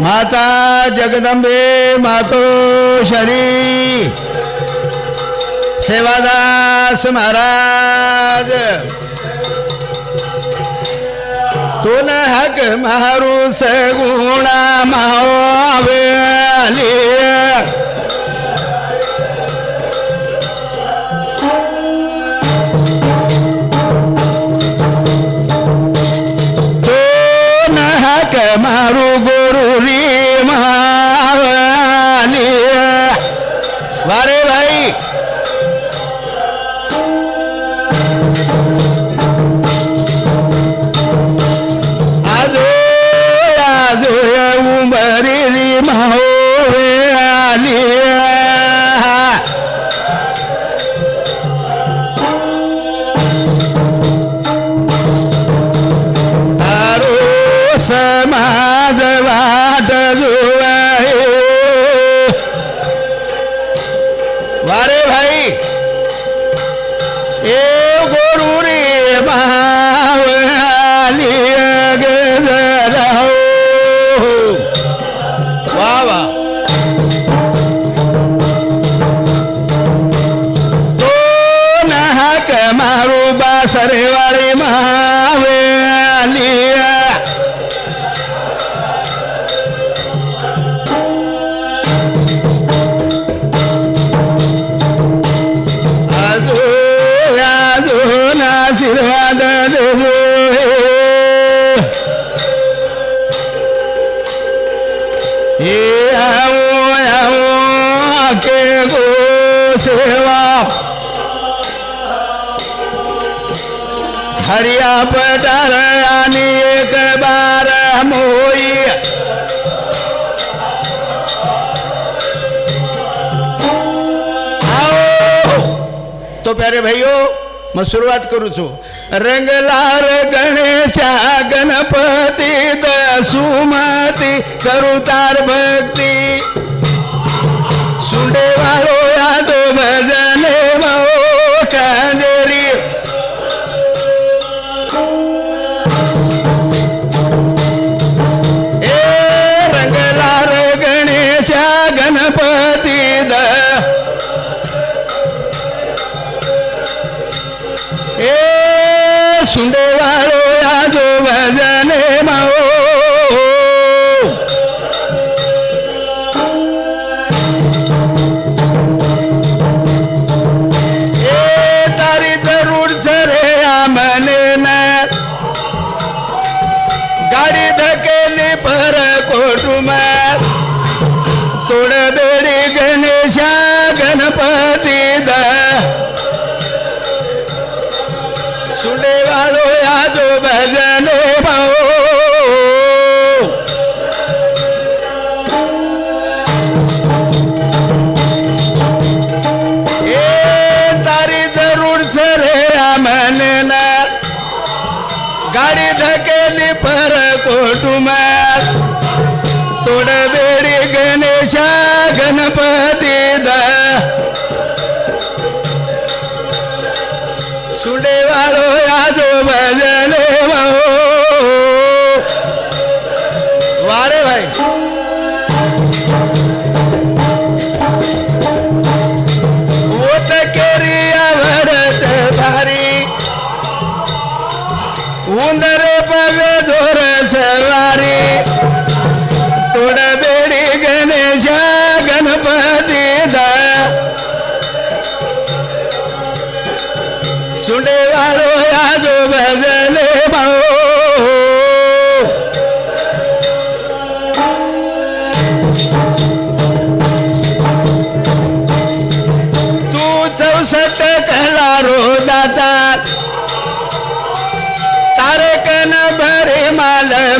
माता जगदंबे मातो शरी. सेवादास महाराज. तुन हक मारू सगुणा मावे आली. अरे भाई हरिया पटार आणि एक बार मोई। आओ। तो प्यारे भाईयो मग सुरुवात करू छो। रंगलार गणेशा गणपती सुमती करू तार भक्ती। सुंडे वाळो यादो भजन गणपती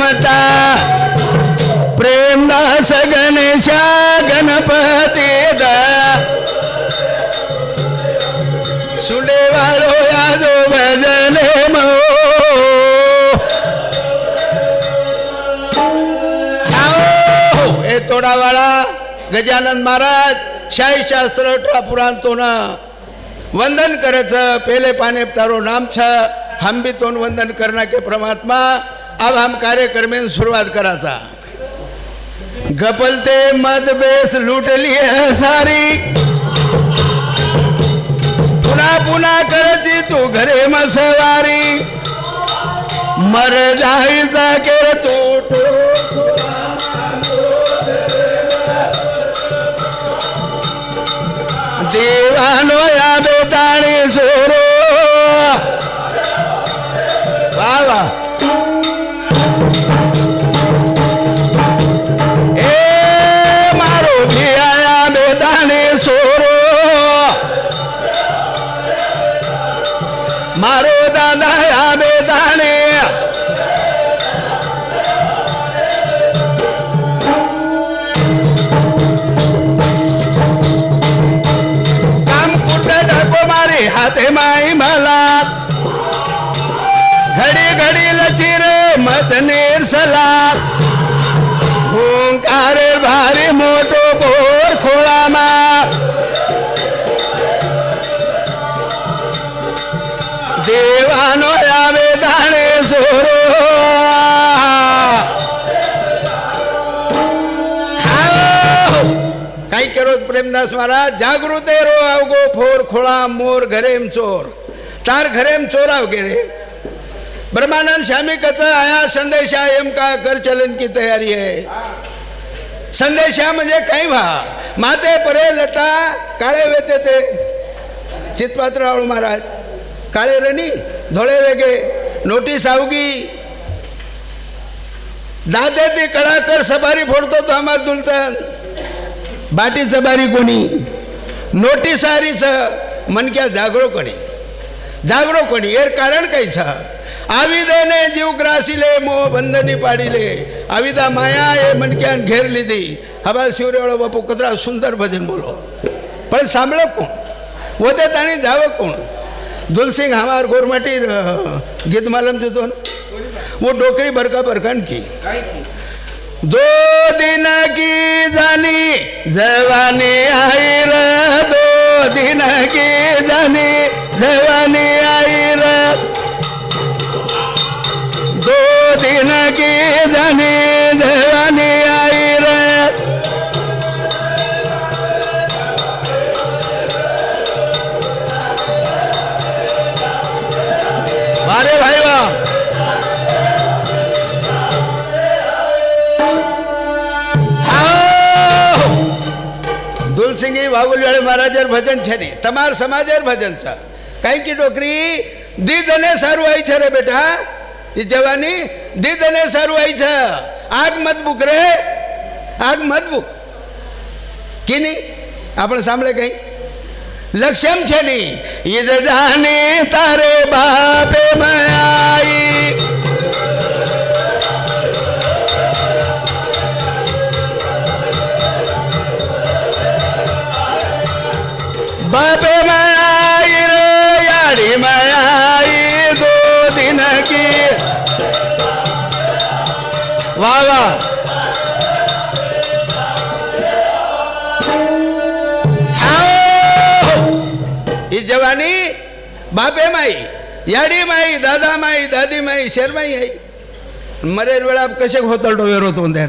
मालमता प्रेमदास गणेशा गणपती दा। सुडे वालो यादो भजले मो। आओ, हे तोडावाळा गजानन महाराज शाही शास्त्र ठापुरान ना वंदन करायचं पेले पाने तारो नाम छ। हम भी तोन वंदन करना के परमात्मा। अब हम कार्यक्रम सुरुवात करायचा गपलते मद बेस लुटली सारी। पुन्हा पुन्हा करची तू घरे मसवारी। मर जायचा केर तू देवानो या ताणी सोरो खाते माई मला. घडी घडी लचिर मसनेर सलाद. ओंकार भारी मोठो बोर खोळा मा देवानो यावे दाणे जोर કરો પ્રેમદાસ મહારાજ જાગૃતે રો આવગો ફોર ખોળા મોર ઘરેમ ચોર તાર ઘરેમ ચોર આવગે रे ब्रह्मानंद श्यामी कच आया संदेशा एम का कर चलन की तयारी है संदेशा म्हणजे काही व्हा माते परे लटा काळे वेते ते चितपात्रराव महाराज काळे रणी धोळे वेगे नोटीस आवगी दाते ती कळाकर सबारी फोडतो तो आम्हाला दुलचन बाटी चबारी कोणी नोटीस हारीच मनक्या जागरो कोणी જાગરો કોની એર કારણ કઈ છે આવિદાને જીવ ગ્રાસીલે મોહ બંધની પાડીલે આવિદા માયા એ મનક્યાન ઘેર લીધી હવે શિવરેવાળો બાપુ કતરા સુંદર ભજન બોલો પણ સાંભળો કોણ પોતે તાણી જાવે કોણ दुलसिंह हमार गोरमाटी गीत मालूम जो तो वो डोकरी बरका बरकन की दो दिन की जानी जवानी आई र दो दिन की जानी जवानी आई र दो दिन की जानी जवानी आई દુલસિંહી વાગુલિયાળી મહારાજર ભજન છે ને તમાર સમાજર ભજન છે. કઈ કી ડોકરી? દીદ અને સારું આવી છે રે બેટા. એ જવાની? દીદ અને સારું આવી છે. આગ મત બુક રે. આગ મત બુક. કીની આપણે સાંભળે કઈ? લક્ષ્યમ છે નહીં. ઈદ જાને તારે બાપે મયાઈ बापे माई रे याडी माई दो दिन की वा वा आओ! ही जवानी बापे माई याडी माई दादा माई दादी माई शेरमाई आई मरेर वेळा कसे होतळतो वेरो तो त्यार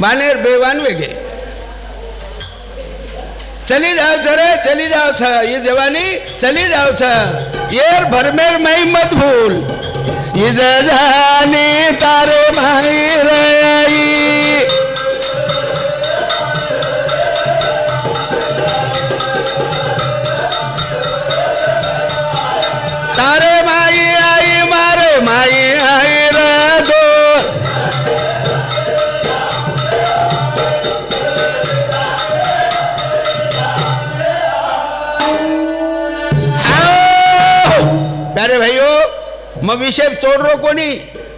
मानेर बेवान वेगे चली जाओ छ रे चली जाओ छ ये जवानी चली जाओ छ येर भरमेर मई मत भूल। ये जानी तारे भाई रही विषय तोड रो कोणी?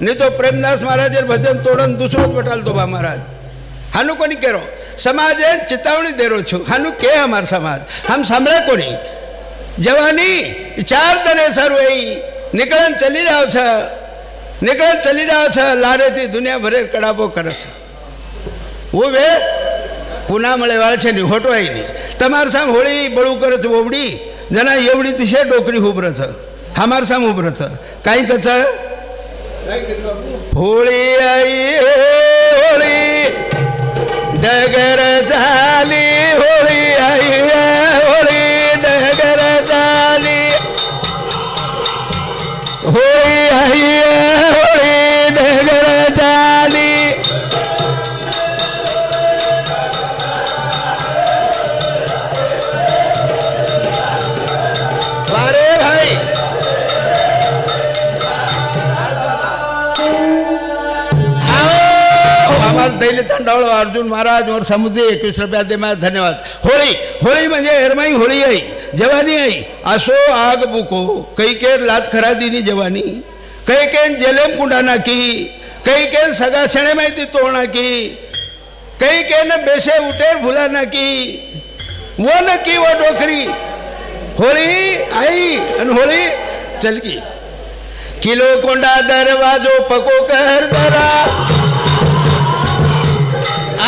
नाही तो प्रेमदास महाराज भजन तोड़न दूसरो बटाल तो बा महाराज. हानू कोनी कह रो समाज चेतावनी दे रो छू. हानू के हमार समाज? हम सामने कोनी जवानी चार दने सर वही. निकलन चली जाओ छ. निकलन चली जाओ छ. लारे थी दुनिया भरे कड़ाबो करस. वो वे पुन्हा मळेवाळ छे नी होटवाई नी. तमार साम होळी बळू करत बोबडी जना एवढी तिशे डोकरी हुबरत. हमार सांग उभरच काही कच? होळी आई होळी. डगर झाली होळी आई होळी. डगर झाली. होळी आम्हाला दैली तांडावळ अर्जुन महाराज वर समुद्री एकवीस रुपया दे मला धन्यवाद. होळी होळी म्हणजे एरमाई होळी आई, जवानी आई. असो आग बुको, कैकेर लात खरा दिनी जवानी. कैकेन जेलेम कुंडा नाकी, कैकेन सगळा सणे माहिती तोडा की कैकेन बेसे उठेर भुला नाकी. वन की व डोकरी. होळी आई आणि होळी चलकी. किलो कोंडा दरवाजो पको कर जरा.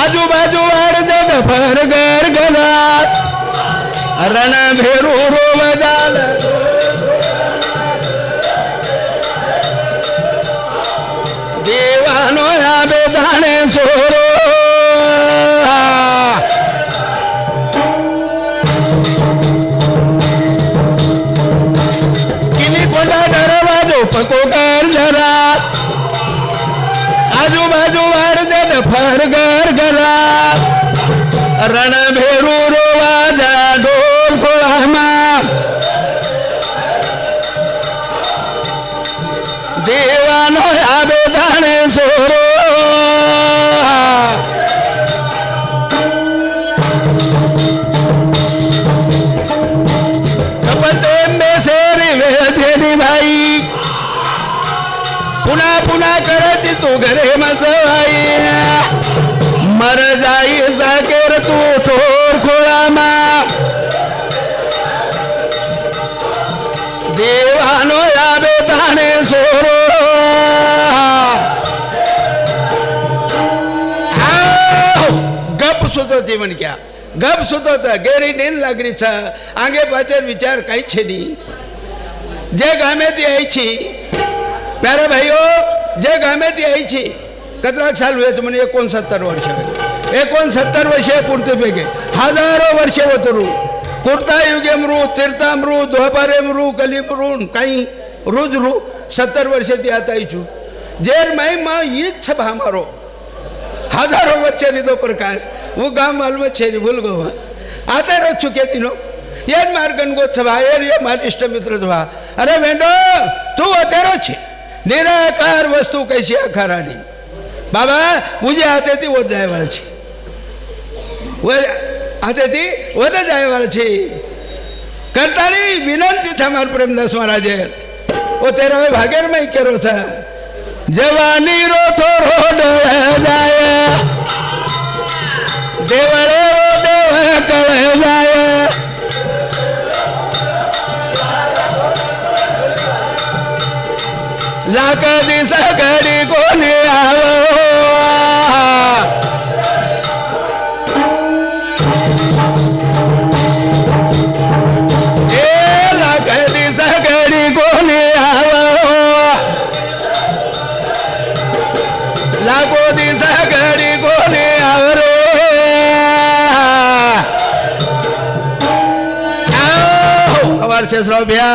आजूबाजू वाढ जग भर घर गला रण भेरू फर घर रणभे सुतोची म्हणक्या. गप सुतोच गेरी नींद लागरीच. आगे पाचर विचार काही छेनी जे गाम्यात यायची प्यारे भाईओ जे गाम्यात यायची कचराक साल व्हायचं म्हणजे एकोणसत्तर वर्ष वेगे एकोणसत्तर वर्ष पुरते बेगे हजारो वर्ष वतरू. कुर्ता युगे मृ तीर्था मृ द्वापारे मृ कली मृ काही रुज रु. सत्तर वर्ष ती आता इचू. जेर माय मा ईच भा मारो. हजारो वर्ष रिदो प्रकाश. मालूम छे भूल गो आता रोज चुके तिनो येन मार गणगोत्सव छबा येर ये मार इष्ट मित्र छबा अरे वेंडो तू अतेरो छे निराकार वस्तू कैसी अखारानी बाबा मुझे आते थी वो जाए वाला छे वो आते थी वो तो जाए वाला छे करताली विनंती था मार देवळे रो देव कळ जाय. लाक दिस घडी कोणी आव भया.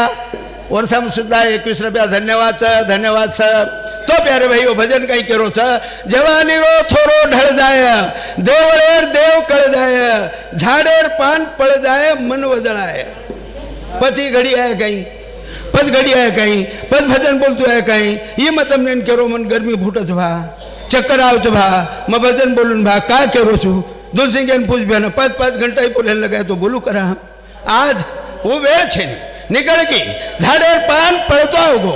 और सम सुद्धा एकवीस रुपया. धन्यवाद सर. धन्यवाद सर. तो प्यारे भाई वो भजन काही करो सर. जवानी निरो थोरो ढळ जाय देवळेर देव कळ जाय झाडेर पान पळ जाय मन वजळाय पची घडी आहे काही? पच घडी आहे काही? पच भजन बोलतो आहे काही? ही मत नेन करो मन गर्मी फुटच भा चक्कर आवच भा मग भजन बोलून भा. काय करो छू दोन सिंगेन पूछ भ्यानं पाच पाच घंटाही बोले लगाय तो बोलू करा. आज वो वेळ छे निकळ की. झाडेर पान पळतो अगो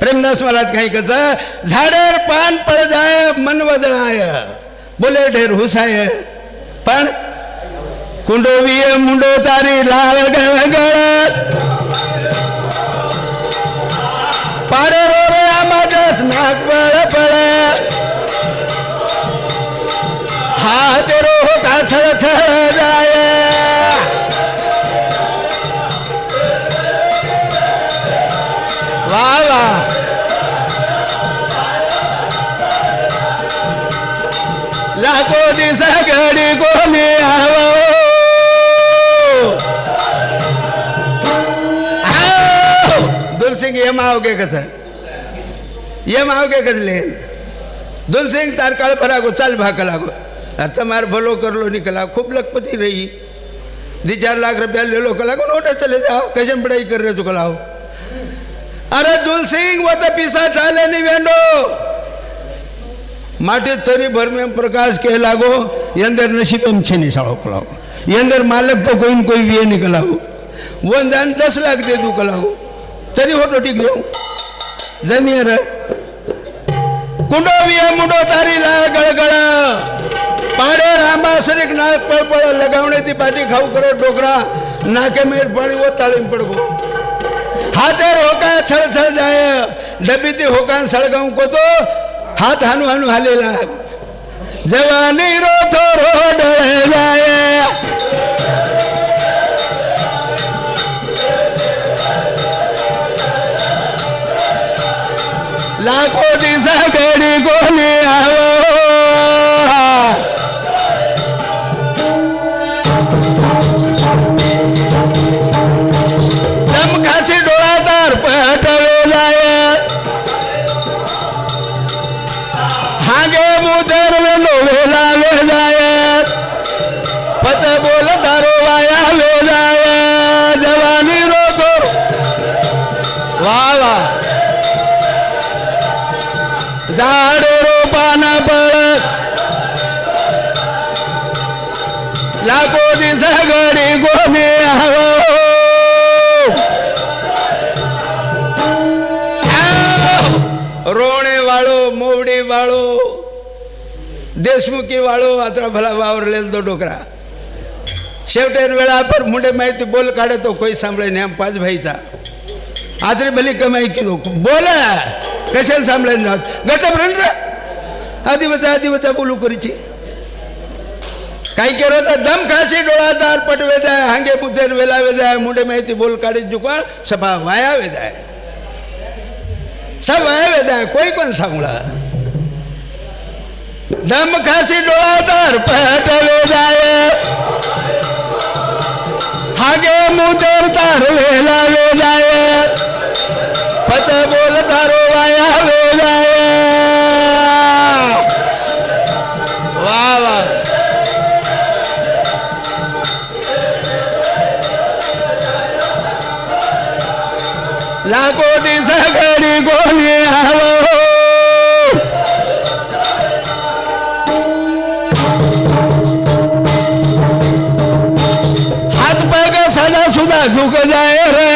प्रेमदास महाराज काही कसं? झाडेर पान पळजाय मन वजळाय बोले ढेर हुसाय पण कुंडोवीय मुंडो तारी लाल गळ गळ. पाड रे माझ्याच नाक पळ पळ रो का छळ छळ जाय. लागो दिसा घडी कोणी आव दुलसिंग हे माव गे कस ये माव गे कस ले दुलसिंग तारकाळ भरागो चाल भाक लागो. आता मार भलो करलो निकला खूप लखपती रही. दि चार लाख रुपया ले कला लागून ओटे चले जाओ कशन पडाई कर रे तुका लाव अरे दुलसिंग वो पिसा चाले नि वेंडो. माटी थरी भर में प्रकाश के लागो ये अंदर नसीब में छे नहीं साड़ो कलाओ ये अंदर मालक तो कोई न कोई भी निकलाओ वो अंदर दस लाख दे दू कलाओ तरी हो तो टिक जाऊं जमीन कुंडो विये मुंडो तारी ला गळगळ पाडे रांबा सरीक नाक पळपळ लगावण्याची पाठी खाऊ करो डोकरा नाके मेर पाणी वो ताळीम पडगो हाते होका छळ छळ जाय डबी ती होकान सळगाव कोतो हात हानू हानू हालेला. जवानी रो थोरो डळे जाय. लाखो दिसा घडी कोणी आहो. वाळो मोवडी वाळो. देशमुखी वाळो आता भला वावरलेल तो डोकरा. शेवटेर वेळा पर मुंडे माहिती बोल काढे तो कोई सांभळे नाही पाच भाईचा. आजरी भली कमाई किलो बोला! कशाला सांभळे जात गचा भरण रे आधी वचा आधी वचा बोलू करीची काही केरोचा दम खाशी डोळादार पटवे जाय हांगे पुतेर वेलावे जाय मुंडे माहिती बोल काढे जुकवा सभा वायावे जाय सब वायावे है कोई कोण सांगला दम खासी खाशी डोळादार पटवे जाय हागे मुदेर तार वेलावे जाय पच बोल तारो वाया वेलाय वाह वा लाखो दिस बोले आओ हाथ पैर का सजा सुधा झुक जाए रे।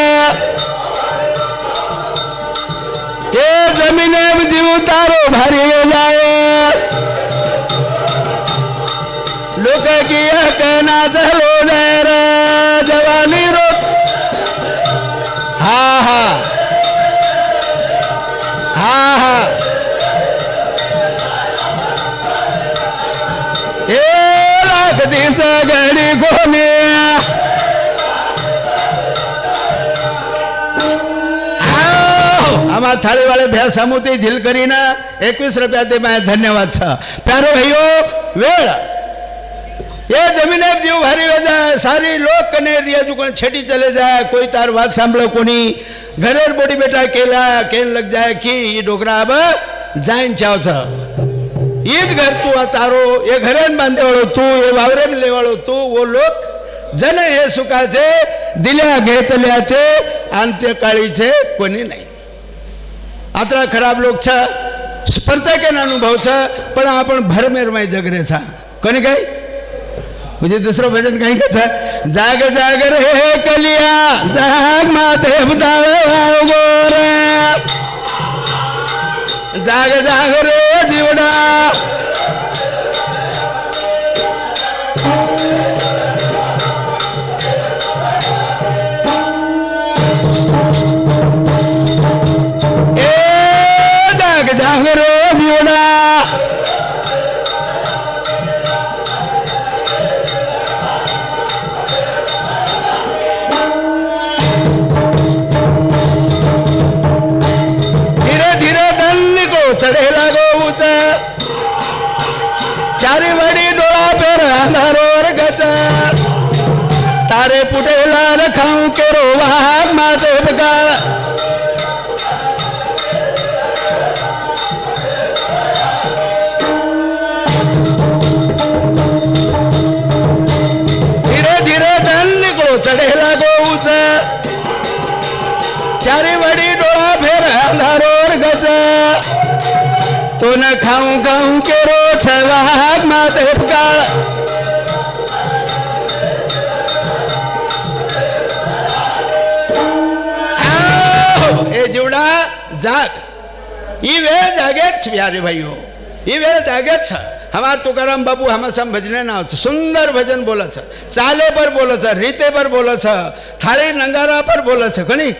ये ज़मीन जीव तारो भरी जाए। लोग किया कहना चलो जाए रे। લાખ દિવસ ઘડી કોને આમાં થાળી વાળે ભે સમૂહથી ઝીલ કરીને એકવીસ રૂપિયા તે મેં ધન્યવાદ છે પ્યારો ભાઈઓ વેળ એ જમીને જીવ ભારી વે જાય સારી લોક કને રિયાજુ કોણ છેટી ચલે જાય કોઈ તાર વાત સાંભળો કોની ઘરે બોડી બેટા કેલા કેન લગ જાય કી એ ડોકરા अब જાઈન ચાવ છે એ જ ઘર તું આ તારો એ ઘરે બાંધેવાળો તું એ વાવરે લેવાળો તું વો લોક જન हे सुखाचे दिल्या घेतल्याचे अंत्यकाळीचे कोणी नाही आता खराब लोक छ प्रत्येकाने अनुभव छ पण आपण भरमेरमाई जगरेचा कोणी काय म्हणजे दुसरं भजन काही कसं जाग जाग रे कलिया जाग माते गोर जाग जाग रे दिवडा खून खाऊ खाऊ केरो छवाग माते काळ हे जिवडा जाग. ई वेळ जागेच प्यारे भाईओ. ई वेळ जागेच. हमार तुकाराम बाबू हमासाम भजने नाव छ. सुंदर भजन बोलत छ. चाले पर बोलत छ रीते पर बोलत छ थारे नंगारा पर बोलत छ कोणी